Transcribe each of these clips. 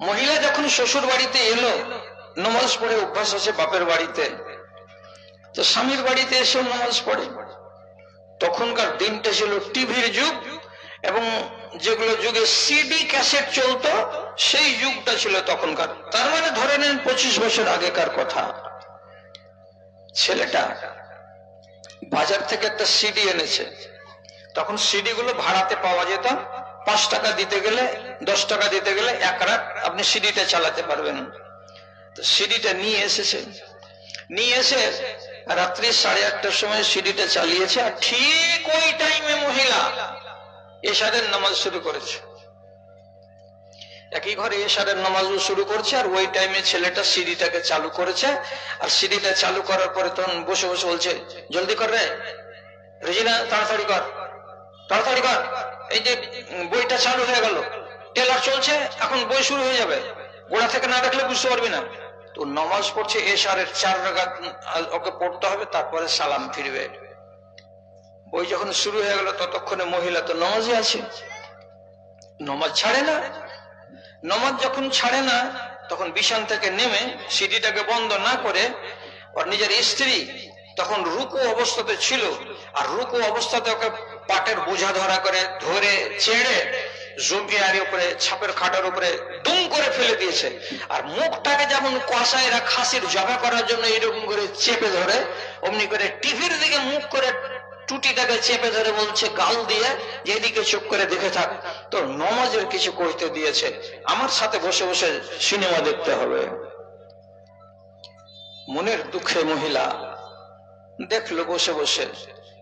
মহিলা যখন শ্বশুর বাড়িতে এলো, নমাজ পড়ে অভ্যাস আছে বাপের বাড়িতে। তো স্বামীর বাড়িতে এসেও নামাজ পড়ে। তখনকার দিনটা ছিল টিভির যুগ এবং যেগুলো যুগে সিডি ক্যাসেট চলতো, সেই যুগটা ছিল তখনকার। তার মানে ধরে নেন পঁচিশ বছর আগেকার কথা। ছেলেটা বাজার থেকে একটা সিডি এনেছে। তখন সিডি গুলো ভাড়াতে পাওয়া যেত। পাঁচ টাকা দিতে গেলে, দশ টাকা দিতে গেলে এক রাত আপনি সিডিটা চালাতে পারবেন। তো সিডিটা নিয়ে এসেছে। নিয়ে এসে রাত্রি সাড়ে আটটার সময় সিডিটা চালিয়েছে আর ঠিক ওই টাইমে মহিলা এশারের নামাজ শুরু করেছে। একই ঘরে এশারের নামাজও শুরু করছে আর ওই টাইমে ছেলেটা সিডিটাকে চালু করেছে আর সিডিটা চালু করার পরে তখন বসে বসে বলছে, জলদি কর রে। রেজিনা, তাড়াতাড়ি কর। তাড়াতাড়ি কর। এই যে বইটা চালু হয়ে গেল। টেলার চলছে, এখন বই শুরু হয়ে যাবে। গোড়া থেকে না দেখলে বুঝতে পারবি না। তো নমাজ পড়ছে এশারের চার রাগাত ওকে পড়তে হবে, তারপরে সালাম ফিরবে। বই যখন শুরু হয়ে গেল, ততক্ষণে মহিলা তো নমাজে আছে। নমাজ ছাড়ে না। নমাজ যখন ছাড়ে না, তখন বিছান থেকে নেমে সিডিটাকে বন্ধ না করে, ওর নিজের স্ত্রী তখন রুকু অবস্থাতে ছিল। আর রুকু অবস্থাতে ওকে পাটের বোঝা ধরা করে ধরে ছেড়ে জুলকিয়ারি উপরে, ছাপের খাটের উপরে দুম করে ফেলে দিয়েছে। আর মুখটাকে যেমন কষায়রা খাসির জবা করার জন্য এরকম করে চেপে ধরে, অমনি করে টিভির দিকে মুখ করে টুটিটাকে চেপে ধরে বলছে, গাল দিয়ে যেদিকে চুপ করে দেখে থাক, তোর নমাজের কিছু করতে দিয়েছে। আমার সাথে বসে বসে সিনেমা দেখতে হবে। মনের দুঃখে মহিলা দেখল বসে বসে।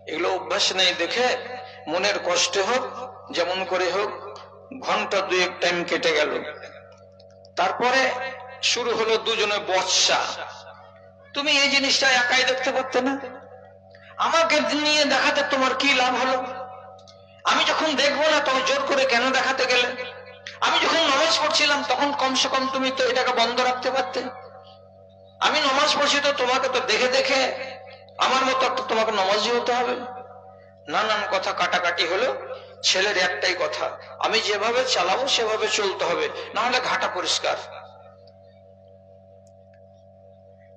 এগুলো অভ্যাস নেই দেখে মনের কষ্টে হোক, যেমন করে হোক, ঘণ্টা দুয়েক টাইম কেটে গেল। তারপরে শুরু হলো দুজনে বর্ষা। তুমি এই জিনিসটা একাই দেখতে পারতে না? আমাকে নিয়ে দেখাতে তোমার কি লাভ হলো? আমি যখন দেখব না তখন জোর করে কেন দেখাতে গেলে? আমি যখন নামাজ পড়ছিলাম, তখন কমসে কম তুমি তো এটাকে বন্ধ রাখতে পারতে। আমি নামাজ পড়ছি তো তোমাকে তো দেখে দেখে আমার মতো তোমাকে নামাজি হতে হবে। নানান কথা কাটাকাটি হলো, ছেলের একটাই কথা, আমি যেভাবে চালাবো সেভাবে চলতে হবে, না হলে ঘাটা পরিষ্কার।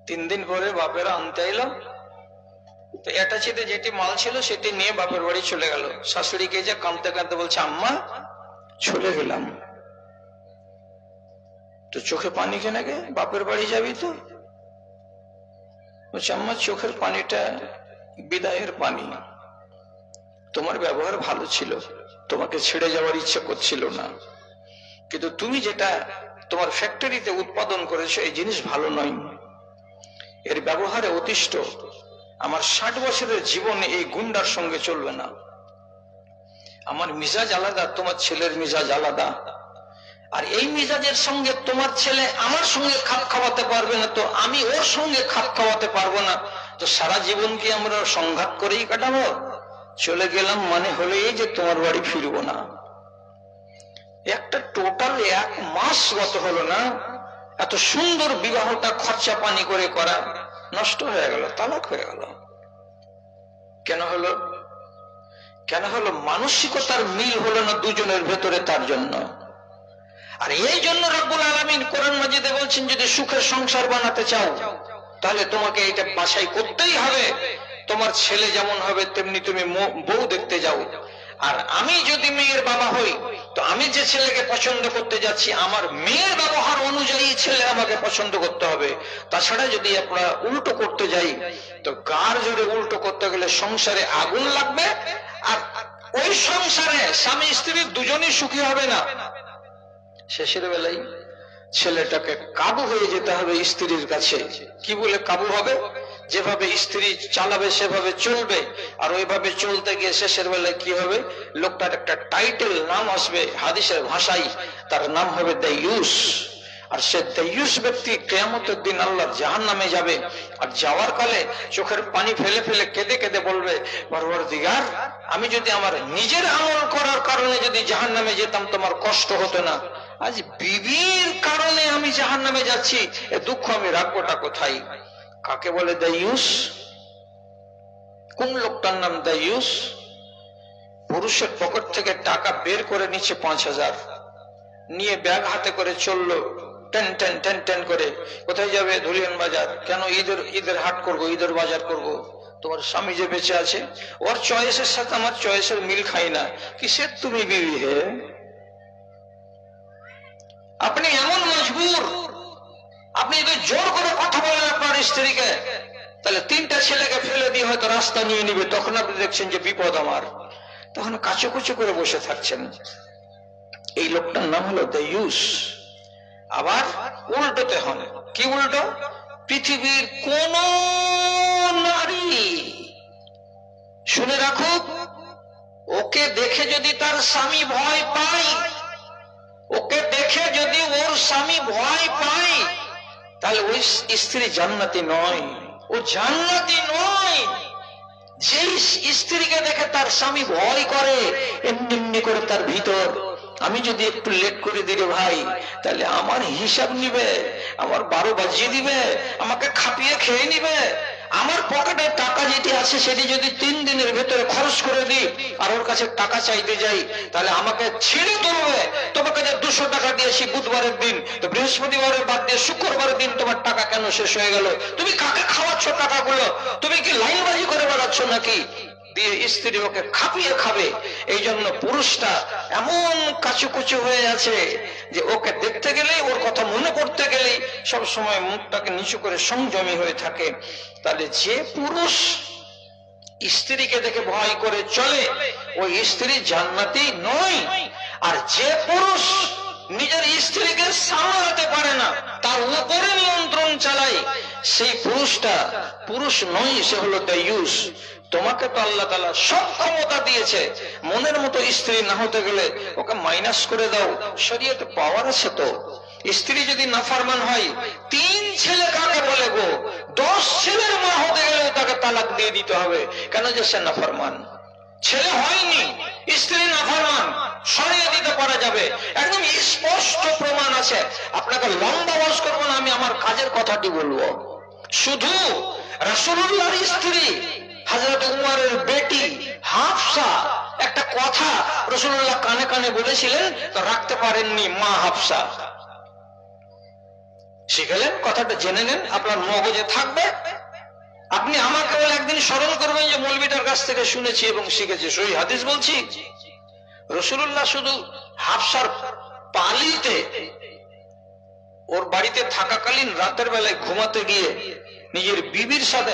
তিন দিন পরে বাপেরা আনতে এলাম। তো অ্যাটাচিতে যেটি মাল ছিল সেটি নিয়ে বাপের বাড়ি চলে গেল। শাশুড়িকে যে কাঁদতে কাঁদতে বলছে, আম্মা, চলে গেলাম। তো চোখে পানি কেনে গে বাপের বাড়ি যাবি তো? বলছে, আম্মা, চোখের পানিটা বিদায়ের পানি। তোমার ব্যবহার ভালো ছিল। তোমাকে ছেড়ে যাওয়ার ইচ্ছা করছিল না। কিন্তু তুমি যেটা তোমার ফ্যাক্টরিতে উৎপাদন করেছ, এই জিনিস ভালো নয়। এর ব্যবহারে অতিষ্ঠ। আমার ষাট বছরের জীবনে এই গুন্ডার সঙ্গে চলবে না। আমার মিজাজ আলাদা, তোমার ছেলের মিজাজ আলাদা। আর এই মিজাজের সঙ্গে তোমার ছেলে আমার সঙ্গে খাপ খাওয়াতে পারবে না তো আমি ওর সঙ্গে খাপ খাওয়াতে পারব না। তো সারা জীবন কি আমরা সংঘাত করেই কাটাবো? চলে গেলাম মানে হলেই যে তোমার বাড়ি ফিরবো না। একটা টোটাল এক মাস গত হলো না, এত সুন্দর বিবাহটা খরচা পানি করে করা, নষ্ট হয়ে গেল, তালাক হয়ে গেল। কেন হলো? কেন হলো? মানসিকতার মিল হলো না দুজনের ভেতরে তার জন্য। আর এই জন্য রব্বুল আলমিন কোরআন মাজিদে বলছেন, যদি সুখের সংসার বানাতে চাও, তাহলে তোমাকে এটা বাছাই করতেই হবে। তোমার ছেলে যেমন হবে, তেমনি তুমি বউ দেখতে যাও। আর আমি যদি মেয়ের বাবা হই, তো আমি যে ছেলেকে পছন্দ করতে যাচ্ছি, আমার মেয়ের ব্যবহার অনুযায়ী ছেলে আমাকে পছন্দ করতে হবে। তাছাড়া যদি আমরা উল্টো করতে যাই, তো কার জোরে উল্টো করতে গেলে সংসারে আগুন লাগবে? আর ওই সংসারে স্বামী স্ত্রী দুজনেই সুখী হবে না। শেষের বেলায় ছেলেটাকে কাবু হয়ে যেতে হবে স্ত্রীর কাছে। কি বলে কাবু হবে? যেভাবে স্ত্রী চালাবে, সেভাবে চলবে। আর ওইভাবে চলতে গিয়ে শেষের বেলায় কি হবে? লোকটার একটা টাইটেল নাম আসবে, হাদিসের ভাষায়। তার নাম হবে দাইয়ুস আর সে দাইয়ুস ব্যক্তি কেয়ামতের দিন আল্লাহ জাহান নামে যাবে। আর যাওয়ার কালে চোখের পানি ফেলে ফেলে কেঁদে কেঁদে বলবে বরবর দিগার আমি যদি আমার নিজের আমল করার কারণে যদি জাহান নামে যেতাম, তোমার কষ্ট হতো না। আজ বিবির কারণে আমি জাহান নামে যাচ্ছি, এ দুঃখ আমি রাখবোটা কোথায়? কাকে বলে দাইয়ুস কোন লোকটার নাম দাইয়ুস পুরুষের পকেট থেকে টাকা বের করে নিচ্ছে পাঁচ হাজার। নিয়ে ব্যাগ হাতে করে চলল, টেন টেন টেন টেন করে। কোথায় যাবে ধুলিয়ান বাজার? কেন ঈদের ঈদের হাট করব, ঈদের বাজার করব? তোমার স্বামী যে বেঁচে আছে, ওর চয়েসের সাথে আমার চয়েসের মিল খাই না। কিসের তুমি বিবি হে? আপনি এমন মজবুর। আপনি যদি জোর করে কথা বলেন আপনার স্ত্রীকে, তাহলে তিনটা ছেলেকে ফেলে দিয়ে হয়তো রাস্তা নিয়ে নিবে। তখন আপনি দেখছেন যে বিপদ আমার। তখন কাচুকুচু করে বসে থাকছেন। এই লোকটার নাম হলো দ্য ইউস আবার উল্টোতে হন। কি উল্টো? পৃথিবীর কোন নারী, শুনে রাখুক, ওকে দেখে যদি তার স্বামী ভয় পায়, ওকে দেখে যদি ওর স্বামী ভয় পায় তাহলে ওই স্ত্রী জান্নাতি নয়। ও জান্নাতি নয়। যে স্ত্রীকে দেখে তার স্বামী ভয় করে, এমনি এমনি করে তার ভিতর। আমি যদি একটু লেট করে দিলে ভাই, তাহলে আমার হিসাব নিবে, আমার বারো বাজিয়ে দিবে, আমাকে খাপিয়ে খেয়ে নিবে। আমার পকেটে টাকা যেটি আছে, সেটি যদি তিন দিনের ভেতরে খরচ করে দিই, আর ওর কাছে টাকা চাইতে যাই, তাহলে আমাকে ছিঁড়ে তুলবে তোমাকে যে দুশো টাকা দিয়েছি বুধবারের দিন, তো বৃহস্পতিবারের বাদ দিয়ে শুক্রবারের দিন তোমার টাকা কেন শেষ হয়ে গেল? তুমি কাকে খাওয়াচ্ছ টাকাগুলো? তুমি কি লাইনবাজি করে বেড়াচ্ছ নাকি? দিয়ে স্ত্রী ওকে খাপিয়ে খাবে। এই জন্য পুরুষটা এমন কাচুকুচু হয়ে আছে যে ওকে দেখতে গেলে ওর কথা মনে করতে গেলে সব সময় মুখটাকে নিচু করে সংযমী হয়ে থাকে। তাহলে যে পুরুষ স্ত্রীকে দেখে ভয় করে চলে, ওই স্ত্রী জান্নাতি নয়। আর যে পুরুষ নিজের স্ত্রীকে সামলাতে পারে না, তার উপরে নিয়ন্ত্রণ চালায়, সেই পুরুষটা পুরুষ নয়, সে হলো ইউস। তোমাকে তো আল্লাহ তালা সব ক্ষমতা দিয়েছে। মনের মতো স্ত্রী না হতে গেলে ওকে মাইনাস করে দাও। শরীয়তে পাওয়ার আছে তো। স্ত্রী যদি নাফারমান হয়, তিন ছেলে কাকে বলে গো? দশ ছেলের মা হতে গেলে তাকে তালাক দিয়ে দিতে হবে। কেন যে সে নাফারমান? ছেলে হয়নি, স্ত্রী নাফারমান, সরিয়ে দিতে পারা যাবে। একদম স্পষ্ট প্রমাণ আছে। আপনাকে লম্বা বস করব না, আমি আমার কাজের কথাটি বলব। শুধু রাসুল্লাহর স্ত্রী হাজরত উমারের বেটি হাফসা একটা কথা রসুল্লাহ কানে কানে বলেছিলেন, তো রাখতে পারেননি মা হাফসা। শিখেলেন, কথাটা জেনে নেন, আপনার মগজে থাকবে। আপনি আমাকে একদিন স্মরণ করবেন যে মৌলবিটার কাছ থেকে শুনেছি এবং শিখেছি। সই হাদিস বলছি রসুল্লাহ শুধু হাফসার পালিতে, ওর বাড়িতে থাকাকালীন রাতের বেলায় ঘুমাতে গিয়ে নিজের বিবির সাথে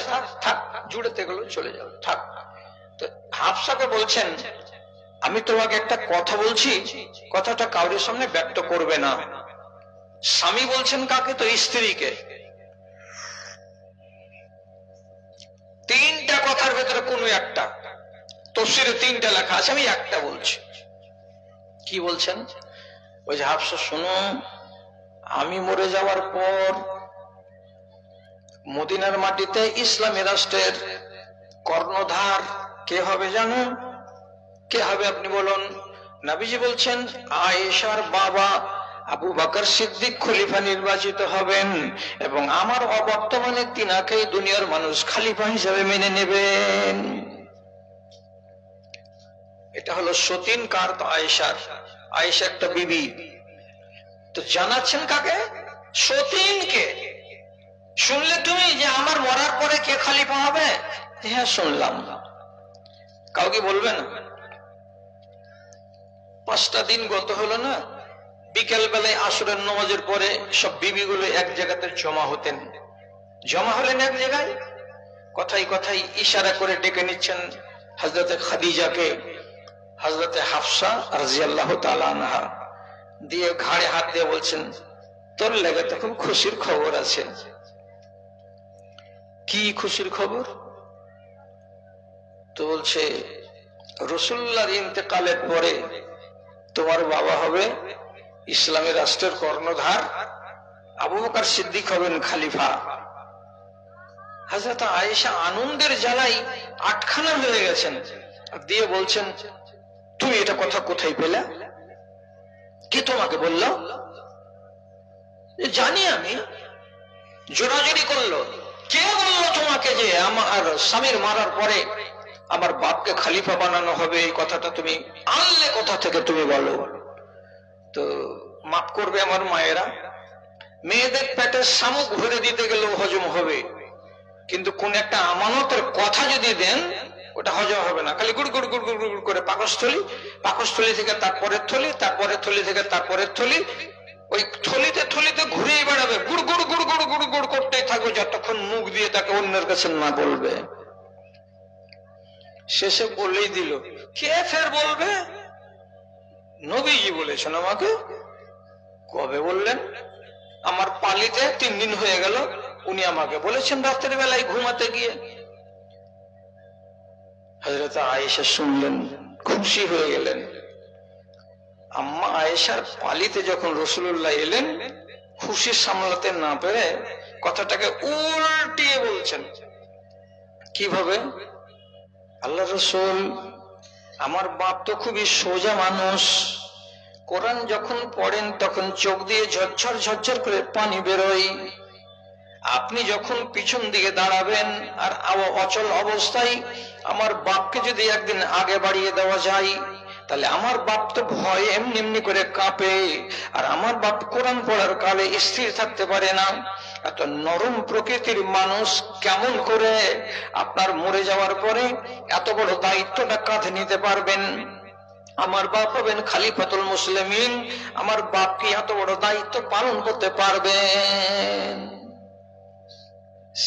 জুড়েতে গেল, চলে যাও থাক। তো হাফসাকে বলছেন, আমি তোমাকে একটা কথা বলছি, কথাটা কাউরের সামনে ব্যক্ত করবে না। স্বামী বলছেন কাকে? তো স্ত্রীকে। তিনটা কথার ভেতরে কোনো একটা তফসিরে তিনটা লেখা আছে, আমি একটা বলছি। কি বলছেন? ওই যে হাফসা, শোনো, আমি মরে যাওয়ার পর মদিনার মাটিতে ইসলামী রাষ্ট্রের কর্ণধার কে হবে জানো? কে হবে আপনি বলুন? নাবিজি বলছেন, আয়েশার বাবা আবু বাকর সিদ্দিক খলিফা নির্বাচিত হবেন এবং আমার অবর্তমানে তিনাকেই দুনিয়ার মানুষ খালিফা হিসাবে মেনে নেবেন। এটা হলো সতীন কার তো আয়েশার। আয়েশা একটা বিবি। তো জানাচ্ছেন কাকে? সতীনকে। শুনলে তুমি যে আমার মরার পরে কে খালিফা হবে? হ্যাঁ শুনলাম। কাউকে বলবে না? পাঁচটা দিন গত হলো না বিকেল বেলায় আসরের নমাজের পরে সব বিবিগুলো এক জায়গাতে জমা হতেন। জমা হলেন এক জায়গায়? কথাই কথাই ইশারা করে ডেকে নিচ্ছেন হজরতে খাদিজাকে হজরতে হাফসা রাজিয়াল্লাহ তালানহা দিয়ে ঘাড়ে হাত দিয়ে বলছেন, তোর লেগে তো খুব খুশির খবর আছে। কি খুশির খবর? তো বলছে, রসুল্লার ইন্তেকালের পরে তোমার বাবা হবে ইসলামী রাষ্ট্রের কর্ণধার, আবু বকর সিদ্দিক হবেন খালিফা। হাজরত আয়েশা আনন্দের জ্বালাই আটখানা হয়ে গেছেন। দিয়ে বলছেন, তুমি এটা কথা কোথায় পেলে? কে তোমাকে বলল? "এ জানি আমি। জোরাজুরি করল। কে বলল তোমাকে যে আমার স্বামীর মারার পরে আমার বাপকে খালিফা বানানো হবে? এই কথাটা তুমি আনলে কোথা থেকে তুমি বলো? তো মাফ করবে আমার মায়েরা, মেয়েদের পেটের শামুক ভরে দিতে গেলেও হজম হবে। কিন্তু কোন একটা আমানতের কথা যদি দেন, ওটা হজম হবে না। খালি গুড় গুড় গুড় গুড় গুড় করে পাকস্থলি, পাকস্থলী থেকে তারপরের থলি তারপরের থলি থেকে তারপরের থলি, ওই থলিতে থলিতে ঘুরেই বেড়াবে। গুড় করতেই থাকবে যতক্ষণ মুখ দিয়ে তাকে অন্যের কাছে না বলবে। শেষে বলেই দিল, কে ফের বলবে? নবীজি বলেছেন আমাকে। কবে বললেন? আমার পালিতে তিন দিন হয়ে গেল, উনি আমাকে বলেছেন রাত্রের বেলায় ঘুমাতে গিয়ে। হজরত আয়েশা শুনলেন, খুশি হয়ে গেলেন। আম্মা আয়েশার পালিতে যখন রসুল্লাহ এলেন, খুশি সামলাতে না পেরে কথাটাকে উল্টিয়ে বলছেন। কীভাবে? আল্লাহ রসুল, আমার বাপ তো খুবই সোজা মানুষ। কোরআন যখন পড়েন, তখন চোখ দিয়ে ঝরঝর ঝরঝর করে পানি বেরোয়। আপনি যখন পিছন দিকে দাঁড়াবেন, আর অচল অবস্থায় আমার বাপকে যদি একদিন আগে বাড়িয়ে দেওয়া যায় তাহলে আমার বাপ তো ভয় এমনি এমনি করে কাঁপে, আর আমার বাপ কোরআন পড়ার কালে স্থির থাকতে পারে না। এত নরম প্রকৃতির মানুষ কেমন করে আপনার মরে যাওয়ার পরে এত বড় দায়িত্বটা কাঁধে নিতে পারবেন? আমার বাপ হবেন খালি খালিফাতুল মুসলিমিন, আমার বাপ কি এত বড় দায়িত্ব পালন করতে পারবেন?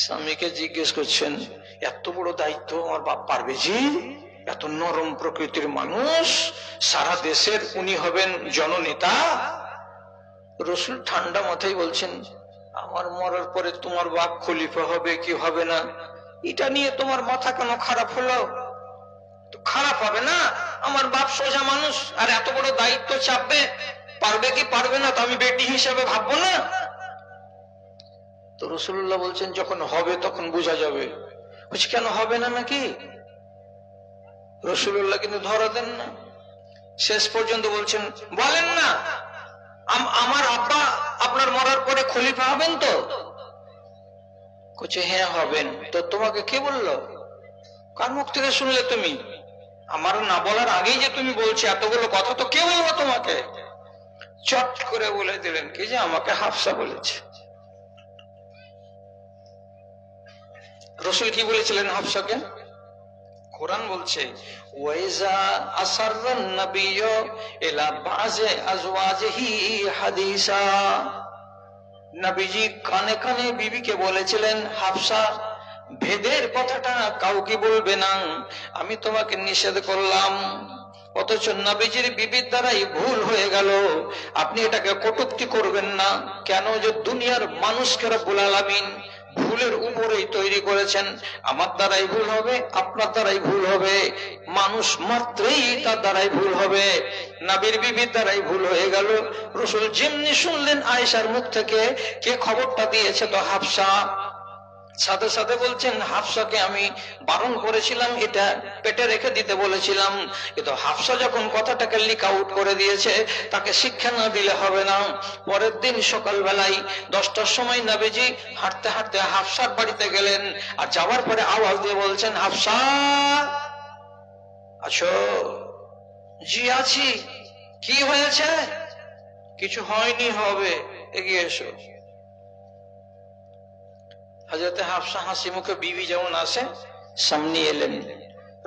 স্বামীকে জিজ্ঞেস করছেন, এত বড় দায়িত্ব আমার বাপ পারবে জি? এত নরম প্রকৃতির মানুষ, সারা দেশের উনি হবেন জননেতা। রসুল ঠান্ডা মাথায় বলছেন, আমার মরার পরে তোমার বাপ খলিফা হবে কি হবে না? এটা নিয়ে তোমার মাথা কেন খারাপ হলো? খারাপ হবে না? আমার বাপ সোজা মানুষ, আর এত বড় দায়িত্ব চাপবে? পারবে কি পারবে না? তো আমি বেটি হিসাবে ভাববো না? তো রসুল্লাহ বলছেন, যখন হবে তখন বোঝা যাবে। কেন হবে না নাকি? রসুল্লাহ কিন্তু ধরা দেন না। শেষ পর্যন্ত বলছেন, বলেন না আমার আব্বা আপনার মরার পরে খলিফা হবেন তো? কচ্ছে হ্যাঁ হবেন। তো তোমাকে কে বলল? কার মুখ থেকে শুনলে তুমি? আমার না বলার আগেই যে তুমি বলছো, এতগুলো কথা তো কে বলব তোমাকে? চট করে বলে দিলেন, কি যে আমাকে হাফসা বলেছে। রসুল কি বলেছিলেন হাফসাকে? কোরআন বলছে, ওয়াইজা আসাররান নাবিয়্যু ইলা হাদিসা। নবীজি কানে কানে বিবিকে বলেছিলেন, হাফসা, ভেদের কথাটা কাউকে বলবে না, আমি তোমাকে নিষেধ করলাম। অথচ নবীজির বিবির দ্বারাই ভুল হয়ে গেল। আপনি এটাকে কটুক্তি করবেন না। কেন যে দুনিয়ার মানুষকে রব্বুল আলামিন ভুলের উপরেই তৈরি করেছেন। আমার দ্বারাই ভুল হবে, আপনার দ্বারাই ভুল হবে। মানুষ মাত্রেই তার দ্বারাই ভুল হবে। নাবির বিবির দ্বারাই ভুল হয়ে গেল। রসুল যেমনি শুনলেন আয়েশার মুখ থেকে, কে খবরটা দিয়েছে তো হাফসা? সাথে সাথে বলছেন, হাফসাকে আমি বারণ করেছিলাম, এটা পেটে রেখে দিতে বলেছিলাম। কিন্তু হাফসা যখন কথাটাকে লিক আউট করে দিয়েছে, তাকে শিক্ষা না দিলে হবে না। পরের দিন সকালবেলায় দশটার সময় নাবিজি হাঁটতে হাঁটতে হাফসার বাড়িতে গেলেন আর যাওয়ার পরে আওয়াজ দিয়ে বলছেন, হাফসা, আছো? জি আছি। কি হয়েছে? কিছু হয়নি হবে, এগিয়ে এসো। হাজরতে হাফসা হাসি মুখে বিবি যেমন আসে সামনে এলেন।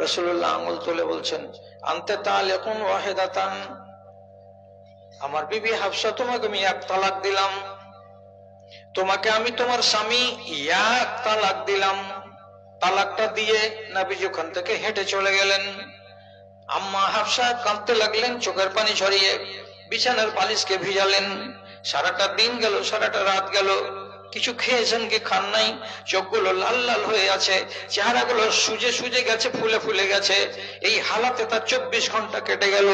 রসুল্লাহ আঙুল তুলে বলছেন, আনতে তাল এখন ওয়াহেদাতান। আমার বিবি হাফসা, তোমাকে আমি এক তালাক দিলাম। তোমাকে আমি তোমার স্বামী এক তালাক দিলাম। তালাকটা দিয়ে নাবিজ ওখান থেকে হেঁটে চলে গেলেন। আম্মা হাফসা কাঁদতে লাগলেন, চোখের পানি ছড়িয়ে বিছানার পালিশকে ভিজালেন। সারাটা দিন গেল, সারাটা রাত গেল। কিছু খেয়েছেন কি খান নাই? চোখগুলো লাল লাল হয়ে আছে, চেহারাগুলো সুজে সুজে গেছে, ফুলে ফুলে গেছে। এই হালাতে তার চব্বিশ ঘণ্টা কেটে গেল।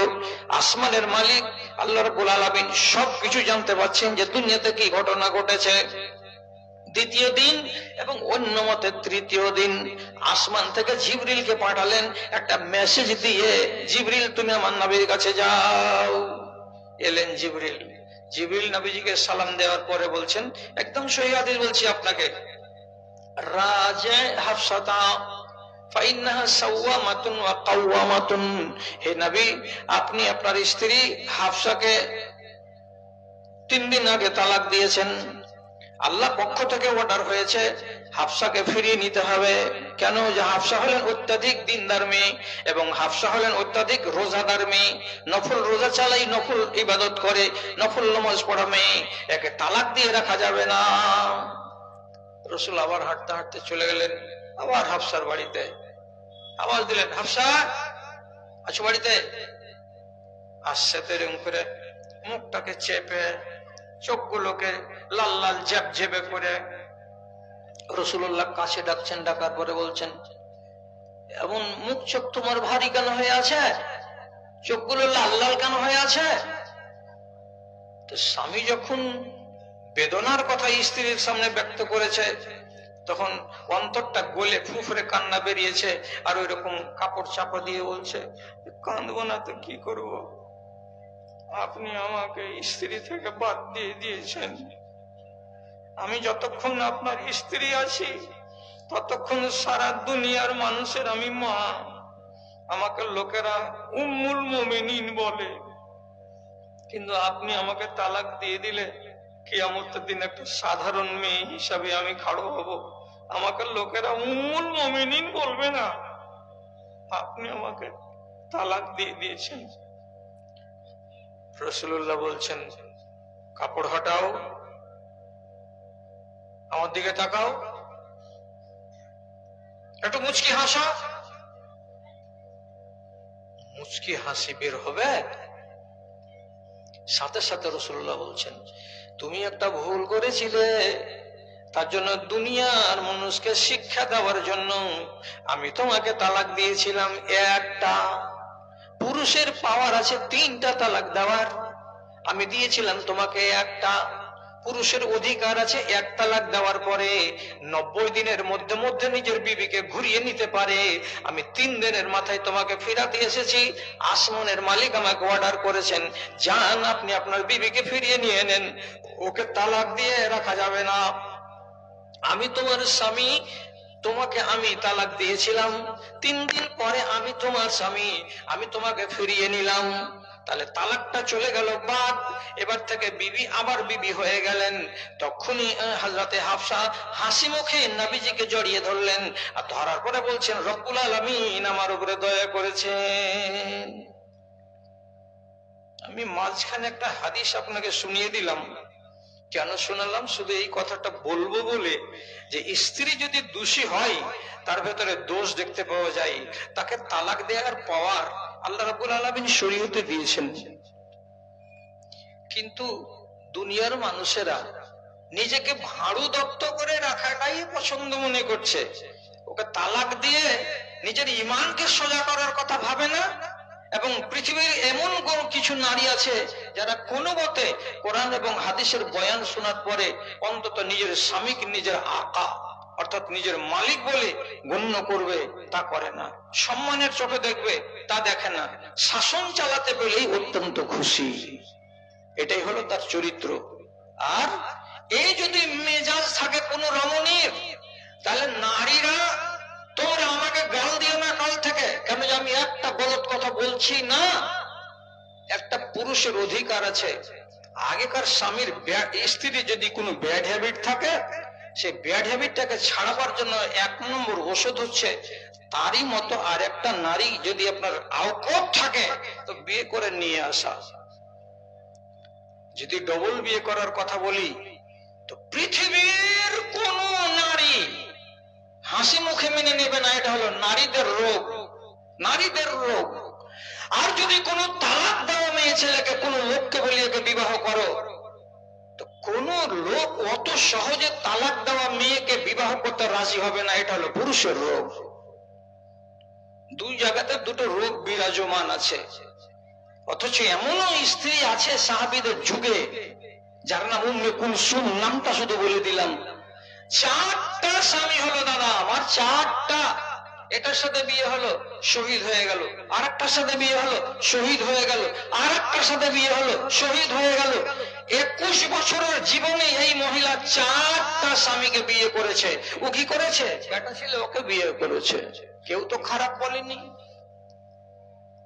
আসমানের মালিক, আল্লাহ রবুল আলমিন সব কিছু জানতে পারছেন যে দুনিয়াতে কি ঘটনা ঘটেছে। দ্বিতীয় দিন এবং অন্য মতে তৃতীয় দিন, আসমান থেকে জিবরিলকে পাঠালেন একটা মেসেজ দিয়ে, জিবরিল, তুমি আমার নবীর কাছে যাও। এলেন জিবরিল। জিবরিল নবীজিকে সালাম দেওয়ার পরে বলছেন, একদম সহি হাদিস বলছি আপনাকে। হে নবী, আপনি আপনার স্ত্রী হাফসাকে তিন দিন আগে তালাক দিয়েছেন। আল্লাহ পক্ষ থেকে অর্ডার হয়েছে। হাফসাকে ফিরিয়ে নিতে হবে। কেন? যে হাফসা হলেন অত্যাধিক দিনদার মেয়ে এবং হাফসা হলেন অত্যাধিক রোজাদার মেয়ে। নফল রোজা চালাই নফল ইবাদত করে, নফল নমাজ পড়া মেয়ে। একে তালাক দিয়ে রাখা যাবে না। রসুল আবার হাঁটতে হাঁটতে চলে গেলেন, আবার হাফসার বাড়িতে। আওয়াজ দিলেন, হাফসা, আছো বাড়িতে? আসছে তেরম করে, মুখটাকে চেপে চোখগুলোকে লাল লাল জ্যাপ জেবে করে রসুল্লাহ কাছে ডাকছেন, ডাকার পরে বলছেন, এমন মুখ চোখ তোমার ভারী কেন হয়ে আছে? চোখগুলো লাল লাল কেন হয়ে আছে? তো স্বামী যখন বেদনার কথা স্ত্রীর সামনে ব্যক্ত করেছে, তখন অন্তরটা গলে ফুফরে কান্না বেরিয়েছে আর ওই রকম কাপড় চাপা দিয়ে বলছে, কাঁদবো না তো কি করব? আপনি আমাকে স্ত্রী থেকে বাদ দিয়ে দিয়েছেন। আমি যতক্ষণ আপনার স্ত্রী আছি, ততক্ষণ সারা দুনিয়ার মানুষের আমি মা। আমাকে লোকেরা উম্মুল মোমেনিন বলে। কিন্তু আপনি আমাকে তালাক দিয়ে দিলে কিয়ামতের দিন একটা সাধারণ মেয়ে হিসাবে আমি খাড়ো হব। আমাকে লোকেরা উম্মুল মোমেনিন বলবে না। আপনি আমাকে তালাক দিয়ে দিয়েছেন। রসুল্লাহ বলছেন, কাপড় হটাও। আমার দিকে তাকাও। একটু মুচকি হাসা। মুচকি হাসি বের হবে। সাথে সাথে রসুল্লাহ বলছেন, তুমি একটা ভুল করেছিলে। তার জন্য দুনিয়ার মানুষকে শিক্ষা দেওয়ার জন্য আমি তোমাকে তালাক দিয়েছিলাম একটা। পুরুষের পাওয়ার আছে তিনটা তালাক দেওয়ার। আমি দিয়েছিলাম তোমাকে একটা। পুরুষের অধিকার আছে, এক তালাক দেওয়ার পরে নব্বই দিনের মধ্যে মধ্যে নিজের বিবিকে ঘুরিয়ে নিতে পারে। আমি তিন দিনের মাথায় তোমাকে ফিরাতে এসেছি, আসমানের মালিক আমাকে অর্ডার করেছেন, যান, আপনি আপনার বিবিকে ফিরিয়ে নিয়ে নেন। ওকে তালাক দিয়ে রাখা যাবে না। আমি তোমার স্বামী, তোমাকে আমি তালাক দিয়েছিলাম। তিন দিন পরে আমি তোমার স্বামী, আমি তোমাকে ফিরিয়ে নিলাম। তাহলে তালাকটা চলে গেল বাদ। এবার থেকে বিবি আবার বিবি হয়ে গেলেন। তখনই হাজরাতে হাফসা হাসি মুখে নাবিজিকে জড়িয়ে ধরলেন। আর ধরার পরে বলছেন, রব্বুল আলমিন আমার উপরে দয়া করেছেন। আমি মাঝখানে একটা হাদিস আপনাকে শুনিয়ে দিলাম। কেন শোনালাম? শুধু এই কথাটা বলব বলে যে স্ত্রী যদি দোষী হয়, তার ভেতরে দোষ দেখতে পাওয়া যায়। তাকে তালাক দেওয়ার পাওয়ার আল্লাহ রাবুল আলমিন শরীয়তে দিয়েছেন। কিন্তু দুনিয়ার মানুষেরা নিজেকে ভাড়ু দপ্ত করে রাখাটাই পছন্দ মনে করছে। ওকে তালাক দিয়ে নিজের ইমানকে সোজা করার কথা ভাবে না, এবং পৃথিবীর এমন কিছু নারী আছে যারা কোনো মতে কোরআন এবং হাদিসের বয়ান শোনার পরে অন্তত নিজের স্বামীকে নিজের আকা, অর্থাৎ নিজের মালিক বলে গণ্য করবে, তা করে না। সম্মানের চোখে দেখবে, তা দেখে না। শাসন চালাতে পেলেই অত্যন্ত খুশি। এটাই হলো তার চরিত্র। আর এই যদি মেজাজ থাকে কোন রমণীর, তাহলে নারীরা, তোমরা আমাকে গাল দিও না কাল থেকে। কেন যে আমি একটা গলত কথা বলছি না। একটা পুরুষের অধিকার আছে। আগেকার স্বামীর স্ত্রী যদি কোনো ব্যাড হ্যাবিট থাকে সেই ব্যাড হ্যাবিটটাকে ছাড়াবার জন্য এক নম্বর ওষুধ হচ্ছে তারই মতো আর একটা নারী যদি আপনার আওকত থাকে, তো বিয়ে করে নিয়ে আসা। যদি ডবল বিয়ে করার কথা বলি, তো পৃথিবীর কোন নারী হাসি মুখে মেনে নেবে না, এটা হলো নারীদের রোগ। নারীদের রোগ। আর যদি কোনো তালাক দেওয়া মেয়ে ছেলেকে কোনো লোককে বলি একে বিবাহ করো কোন লোক অত সহজে তালাক দেওয়া মেয়েকে বিবাহ করতে রাজি হবে না, এটা হলো পুরুষের রোগ। দুই জায়গাতে দুটো রোগ বিরাজমান আছে। অথচ এমনও স্ত্রী আছে সাহাবিদের যুগে, যার নাম উম্মে কুলসুম, নামটা শুধু বলে দিলাম। চারটা স্বামী হলো দাদা, আমার চারটা। এটার সাথে বিয়ে হলো? শহীদ হয়ে গেল। আর একটার সাথে বিয়ে হলো, শহীদ হয়ে গেল। আর একটার সাথে বিয়ে হলো, শহীদ হয়ে গেল। একুশ বছরের জীবনে এই মহিলা চারটা স্বামীকে বিয়ে করেছে। ও কি করেছে? বেটা ছিল ওকে বিয়ে করেছে। কেউ তো খারাপ বলেনি।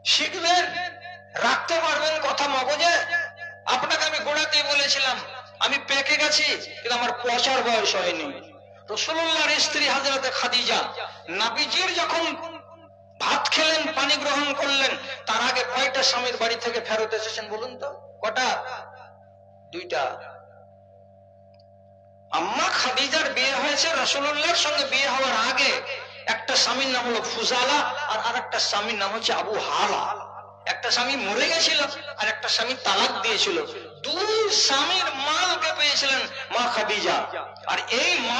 শিখবেন, রাখতে পারবেন কথা মগজে। আপনাকে আমি গোড়াতেই বলেছিলাম, আমি পেকে গেছি, কিন্তু আমার পচার বয়স হয়নি। রসুল্লাহর স্ত্রী হাজরাতে খাদিজা, নাবিজির যখন ভাত খেলেন, পানি গ্রহণ করলেন, তার আগে কয়টা স্বামীর বাড়ি থেকে ফেরত এসেছেন বলুন তো? কটা? দুইটা। আম্মা খাদিজার বিয়ে হয়েছে রসুল্লাহর সঙ্গে বিয়ে হওয়ার আগে। একটা স্বামীর নাম হলো ফুজালা আর আর একটা স্বামীর নাম হচ্ছে আবু হালা। একটা স্বামী মরে গেছিল আর একটা স্বামী তালাক দিয়েছিল। দুই স্বামীর মালকে পেয়েছিলেন মা খাদিজা। আর এই মাল